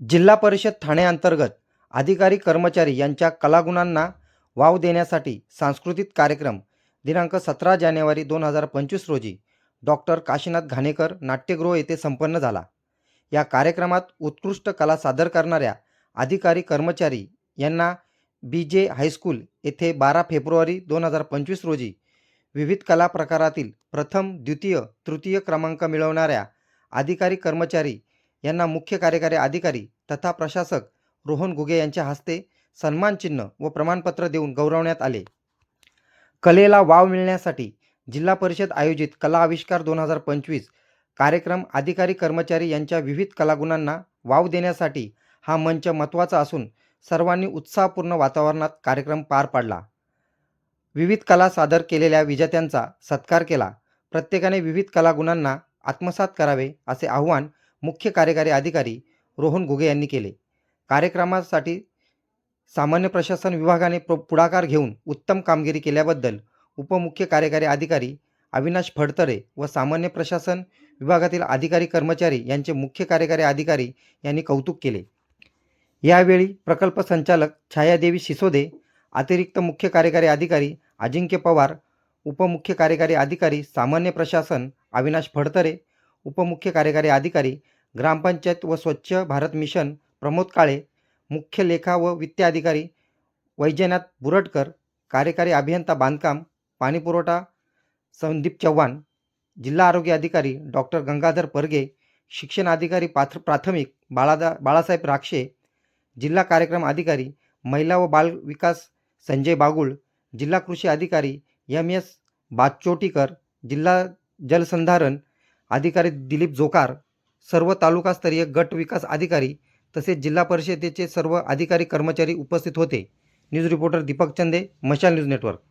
जिल्हा परिषद ठाण्याअंतर्गत अधिकारी कर्मचारी यांच्या कलागुणांना वाव देण्यासाठी सांस्कृतिक कार्यक्रम दिनांक सतरा जानेवारी दोन हजार पंचवीस रोजी डॉक्टर काशीनाथ घाणेकर नाट्यगृह येथे संपन्न झाला. या कार्यक्रमात उत्कृष्ट कला सादर करणाऱ्या अधिकारी कर्मचारी यांना बी जे हायस्कूल येथे बारा फेब्रुवारी दोन हजार पंचवीस रोजी विविध कला प्रकारातील प्रथम द्वितीय तृतीय क्रमांक मिळवणाऱ्या अधिकारी कर्मचारी यांना मुख्य कार्यकारी अधिकारी तथा प्रशासक रोहन घुगे यांच्या हस्ते सन्मानचिन्ह व प्रमाणपत्र देऊन गौरवण्यात आले. कलेला वाव मिळण्यासाठी जिल्हा परिषद आयोजित कला आविष्कार दोन हजार पंचवीस कार्यक्रम अधिकारी कर्मचारी यांच्या विविध कलागुणांना वाव देण्यासाठी हा मंच महत्त्वाचा असून सर्वांनी उत्साहपूर्ण वातावरणात कार्यक्रम पार पाडला. विविध कला सादर केलेल्या विजेत्यांचा सत्कार केला. प्रत्येकाने विविध कलागुणांना आत्मसात करावे असे आवाहन मुख्य कार्यकारी अधिकारी रोहन घुगे यांनी केले. कार्यक्रमासाठी सामान्य प्रशासन विभागाने प्र पुढाकार घेऊन उत्तम कामगिरी केल्याबद्दल उपमुख्य कार्यकारी अधिकारी अविनाश फडतरे व सामान्य प्रशासन विभागातील अधिकारी कर्मचारी यांचे मुख्य कार्यकारी अधिकारी यांनी कौतुक केले. यावेळी प्रकल्प संचालक छायादेवी सिसोदे अतिरिक्त मुख्य कार्यकारी अधिकारी अजिंक्य पवार उपमुख्य कार्यकारी अधिकारी सामान्य प्रशासन अविनाश फडतरे उपमुख्य कार्यकारी अधिकारी ग्रामपंचायत व स्वच्छ भारत मिशन प्रमोद काळे मुख्य लेखा व वित्त अधिकारी वैजनाथ बुरटकर कार्यकारी अभियंता बांधकाम पाणीपुरवठा संदीप चव्हाण जिल्हा आरोग्य अधिकारी डॉक्टर गंगाधर परगे शिक्षण अधिकारी पाथ प्राथमिक बाळादा बाळासाहेब राक्षे जिल्हा कार्यक्रम अधिकारी महिला व बाल विकास संजय बागुळ जिल्हा कृषी अधिकारी एम एस बाचोटीकर जिल्हा जलसंधारण अधिकारी दिलीप जोकार सर्व तालुकास्तरीय गट विकास अधिकारी तसेच जिल्हा परिषदेचे सर्व अधिकारी कर्मचारी उपस्थित होते. न्यूज रिपोर्टर दीपक चंदे मशाल न्यूज नेटवर्क.